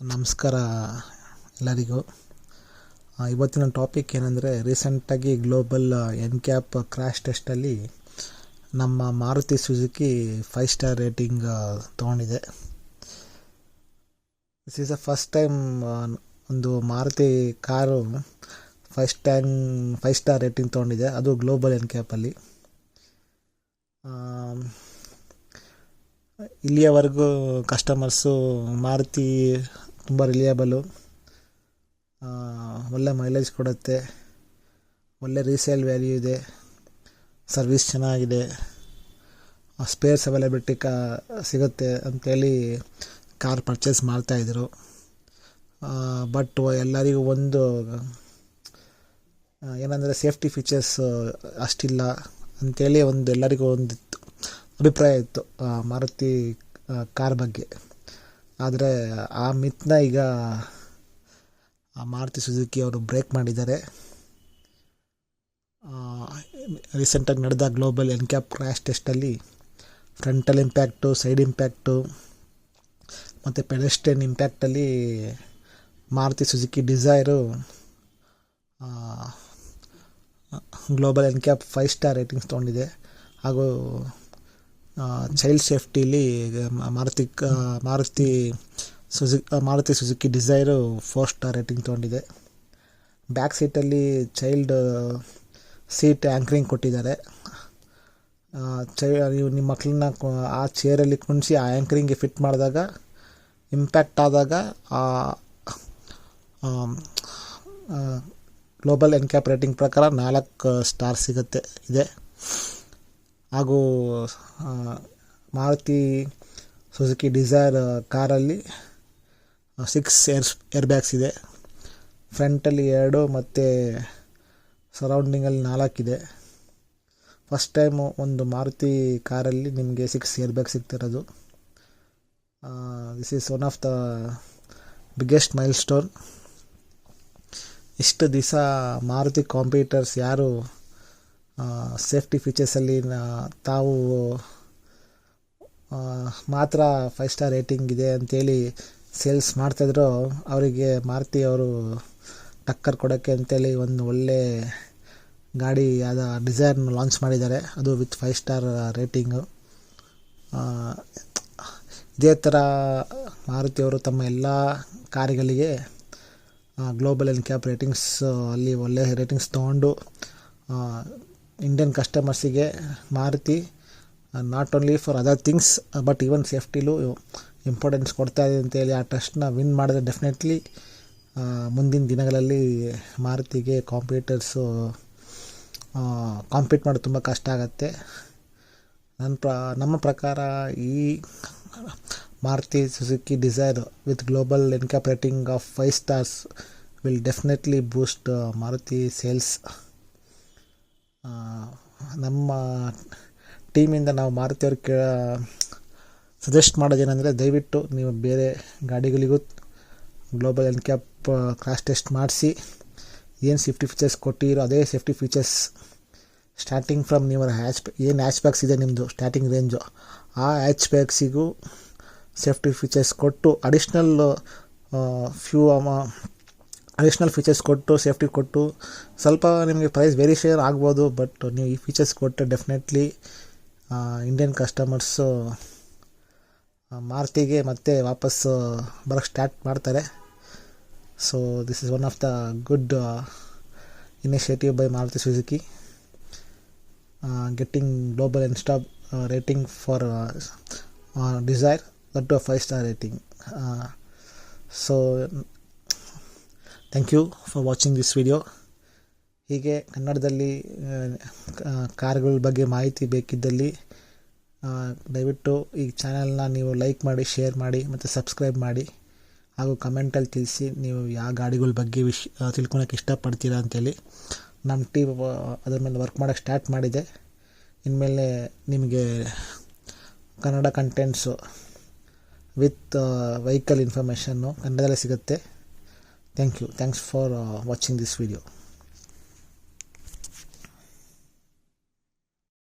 ನಮಸ್ಕಾರ ಎಲ್ಲರಿಗೂ. ಇವತ್ತಿನ ಟಾಪಿಕ್ ಏನಂದರೆ ರೀಸೆಂಟಾಗಿ ಗ್ಲೋಬಲ್ ಎನ್ ಕ್ಯಾಪ್ ಕ್ರ್ಯಾಶ್ ಟೆಸ್ಟಲ್ಲಿ ನಮ್ಮ Maruti Suzuki five star rating ತೊಗೊಂಡಿದೆ. This is a first time ಒಂದು ಮಾರುತಿ ಕಾರು ಫೈವ್ ಸ್ಟ್ಯಾಂಗ್ ಫೈವ್ ಸ್ಟಾರ್ ರೇಟಿಂಗ್ ತೊಗೊಂಡಿದೆ. ಅದು ಗ್ಲೋಬಲ್ ಎನ್ ಕ್ಯಾಪಲ್ಲಿ ಇಲ್ಲಿಯವರೆಗೂ ಕಸ್ಟಮರ್ಸು ಮಾರುತಿ ತುಂಬ ರಿಲಿಯಬಲು ಒಳ್ಳೆ ಮೈಲೇಜ್ ಕೊಡುತ್ತೆ. ಒಳ್ಳೆ ರೀಸೇಲ್ ವ್ಯಾಲ್ಯೂ ಇದೆ. ಸರ್ವಿಸ್ ಚೆನ್ನಾಗಿದೆ. ಸ್ಪೇರ್ಸ್ ಅವೈಲೇಬಿಲಿಟಿ ಕಾ, ಸಿಗುತ್ತೆ ಅಂತೇಳಿ ಕಾರ್ ಪರ್ಚೇಸ್ ಮಾಡ್ತಾಯಿದ್ರು ಬಟ್ ಎಲ್ಲರಿಗೂ ಒಂದು ಏನಂದರೆ ಸೇಫ್ಟಿ ಫೀಚರ್ಸ್ ಅಷ್ಟಿಲ್ಲ ಅಂಥೇಳಿ ಒಂದು ಎಲ್ಲರಿಗೂ ಒಂದು ಅಭಿಪ್ರಾಯ ಇತ್ತು ಮಾರುತಿ ಕಾರ್ ಬಗ್ಗೆ. ಆದರೆ ಆ ಮಿತ್ನ ಈಗ ಆ ಮಾರುತಿ ಸುಜುಕಿ ಅವರು ಬ್ರೇಕ್ ಮಾಡಿದ್ದಾರೆ. ರೀಸೆಂಟಾಗಿ ನಡೆದ ಗ್ಲೋಬಲ್ ಎನ್ ಕ್ಯಾಪ್ ಕ್ರ್ಯಾಶ್ ಟೆಸ್ಟಲ್ಲಿ ಫ್ರಂಟಲ್ ಇಂಪ್ಯಾಕ್ಟು, ಸೈಡ್ ಇಂಪ್ಯಾಕ್ಟು, ಮತ್ತು pedestrian ಇಂಪ್ಯಾಕ್ಟಲ್ಲಿ Maruti Suzuki Dzire global N cap five star ratings ತೊಗೊಂಡಿದೆ. ಹಾಗೂ ಚೈಲ್ಡ್ ಸೇಫ್ಟಿಲಿ Maruti Maruti Suzu Maruti Suzuki Dzire four star rating ತೊಗೊಂಡಿದೆ. Back ಸೀಟಲ್ಲಿ ಚೈಲ್ಡ್ ಸೀಟ್ ಆ್ಯಂಕ್ರಿಂಗ್ ಕೊಟ್ಟಿದ್ದಾರೆ. ಚೈ ನೀವು ನಿಮ್ಮ ಮಕ್ಕಳನ್ನ ಆ ಚೇರಲ್ಲಿ ಕುಣಿಸಿ ಆ ಆ್ಯಂಕ್ರಿಂಗ್ಗೆ ಫಿಟ್ ಮಾಡಿದಾಗ ಇಂಪ್ಯಾಕ್ಟ್ ಆದಾಗ ಆ ಗ್ಲೋಬಲ್ ಎನ್ಕ್ಯಾಪ್ ರೇಟಿಂಗ್ ಪ್ರಕಾರ ನಾಲ್ಕು ಸ್ಟಾರ್ ಸಿಗುತ್ತೆ. ಇದೆ. ಹಾಗೂ ಮಾರುತಿ ಸುಜುಕಿ ಡಿಸೈರ್ ಕಾರಲ್ಲಿ ಸಿಕ್ಸ್ ಏರ್ಸ್ ಏರ್ ಬ್ಯಾಗ್ಸ್ ಇದೆ. ಫ್ರಂಟಲ್ಲಿ ಎರಡು ಮತ್ತು ಸರೌಂಡಿಂಗಲ್ಲಿ ನಾಲ್ಕಿದೆ. ಫಸ್ಟ್ ಟೈಮು ಒಂದು ಮಾರುತಿ ಕಾರಲ್ಲಿ ನಿಮಗೆ six air bag ಸಿಗ್ತಿರೋದು. This is one of the biggest milestone ಇಷ್ಟು ದಿವಸ ಮಾರುತಿ ಕಾಂಪಿಟರ್ಸ್ ಯಾರು ಸೇಫ್ಟಿ ಫೀಚರ್ಸಲ್ಲಿ ತಾವು ಮಾತ್ರ ಫೈವ್ ಸ್ಟಾರ್ ರೇಟಿಂಗ್ ಇದೆ ಅಂತೇಳಿ ಸೇಲ್ಸ್ ಮಾಡ್ತಾಯಿದ್ರು. ಅವರಿಗೆ ಮಾರುತಿ ಅವರು ಟಕ್ಕರ್ ಕೊಡೋಕ್ಕೆ ಅಂತೇಳಿ ಒಂದು ಒಳ್ಳೆ ಗಾಡಿ ಆದ ಡಿಸೈರ್ನ ಲಾಂಚ್ ಮಾಡಿದ್ದಾರೆ. ಅದು ವಿತ್ ಫೈವ್ ಸ್ಟಾರ್ ರೇಟಿಂಗು ಇದೇ ಥರ ಮಾರುತಿಯವರು ತಮ್ಮ ಎಲ್ಲ ಕಾರುಗಳಿಗೆ ಗ್ಲೋಬಲ್ ಎನ್ ಕ್ಯಾಪ್ ರೇಟಿಂಗ್ಸ್ ಅಲ್ಲಿ ಒಳ್ಳೆ ರೇಟಿಂಗ್ಸ್ ತೊಗೊಂಡು Indian ಕಸ್ಟಮರ್ಸಿಗೆ Maruti not only for other things but even ಸೇಫ್ಟಿಲೂ importance ಕೊಡ್ತಾ ಇದೆ ಅಂತೇಳಿ ಆ ಟ್ರಸ್ಟ್ನ ವಿನ್ ಮಾಡಿದ್ರೆ ಡೆಫಿನೆಟ್ಲಿ ಮುಂದಿನ ದಿನಗಳಲ್ಲಿ ಮಾರುತಿಗೆ ಕಾಂಪಿಟರ್ಸು ಕಾಂಪೀಟ್ ಮಾಡೋದು ತುಂಬ ಕಷ್ಟ ಆಗುತ್ತೆ. ನನ್ನ ಪ್ರ, ನಮ್ಮ ಪ್ರಕಾರ ಈ Maruti Suzuki Dzire with global NCAP rating of five stars will definitely boost Maruti sales ನಮ್ಮ ಟೀಮಿಂದ ನಾವು ಮಾರುತಿಯವ್ರಿಗೆ ಕೇ ಸಜೆಸ್ಟ್ ಮಾಡೋದೇನೆಂದರೆ ದಯವಿಟ್ಟು ನೀವು ಬೇರೆ ಗಾಡಿಗಳಿಗೂ global N cap crash test ಮಾಡಿಸಿ. ಏನು ಸೇಫ್ಟಿ ಫೀಚರ್ಸ್ ಕೊಟ್ಟಿರೋ, ಅದೇ ಸೇಫ್ಟಿ ಫೀಚರ್ಸ್ ಸ್ಟಾರ್ಟಿಂಗ್ ಫ್ರಮ್ ನಿಮ್ಮ ಹ್ಯಾಚ್ ಏನು ಹ್ಯಾಚ್ ಬ್ಯಾಗ್ಸ್ ಇದೆ ನಿಮ್ಮದು ಸ್ಟಾರ್ಟಿಂಗ್ ರೇಂಜು ಆ ಹ್ಯಾಚ್ ಬ್ಯಾಗ್ಸಿಗೂ ಸೇಫ್ಟಿ ಫೀಚರ್ಸ್ ಕೊಟ್ಟು additional few um additional features ಕೊಟ್ಟು ಸೇಫ್ಟಿ ಕೊಟ್ಟು, ಸ್ವಲ್ಪ ನಿಮಗೆ ಪ್ರೈಸ್ ವೆರಿ ಶೇರ್ ಆಗ್ಬೋದು ಬಟ್ ನೀವು ಈ ಫೀಚರ್ಸ್ ಕೊಟ್ಟರೆ ಡೆಫಿನೆಟ್ಲಿ ಇಂಡಿಯನ್ ಕಸ್ಟಮರ್ಸು ಮಾರ್ತಿಗೆ ಮತ್ತೆ ವಾಪಸ್ ಬರೋಕ್ಕೆ ಸ್ಟಾರ್ಟ್ ಮಾಡ್ತಾರೆ. So this is one of the good initiative by Maruti Suzuki getting global N stop rating for Dzire that too five star rating so thank you for watching this video ಹೀಗೆ ಕನ್ನಡದಲ್ಲಿ ಕಾರ್ಗಳ ಬಗ್ಗೆ ಮಾಹಿತಿ ಬೇಕಿದ್ದಲ್ಲಿ ದಯವಿಟ್ಟು ಈ ಚಾನಲ್ನ ನೀವು like ಮಾಡಿ share ಮಾಡಿ, ಮತ್ತು ಸಬ್ಸ್ಕ್ರೈಬ್ ಮಾಡಿ. ಹಾಗೂ ಕಮೆಂಟಲ್ಲಿ ತಿಳಿಸಿ ನೀವು ಯಾವ ಗಾಡಿಗಳ ಬಗ್ಗೆ ವಿಶ್ ತಿಳ್ಕೊಳಕ್ಕೆ ಇಷ್ಟಪಡ್ತೀರಾ ಅಂತೇಳಿ. ನಮ್ಮ ಟೀಮ್ ಅದ್ರ ಮೇಲೆ ವರ್ಕ್ ಮಾಡೋಕ್ಕೆ ಸ್ಟಾರ್ಟ್ ಮಾಡಿದೆ. ಇನ್ಮೇಲೆ ನಿಮಗೆ Kannada contents with vehicle information ಕನ್ನಡದಲ್ಲೇ ಸಿಗುತ್ತೆ. thank you. Thanks for uh, watching this video.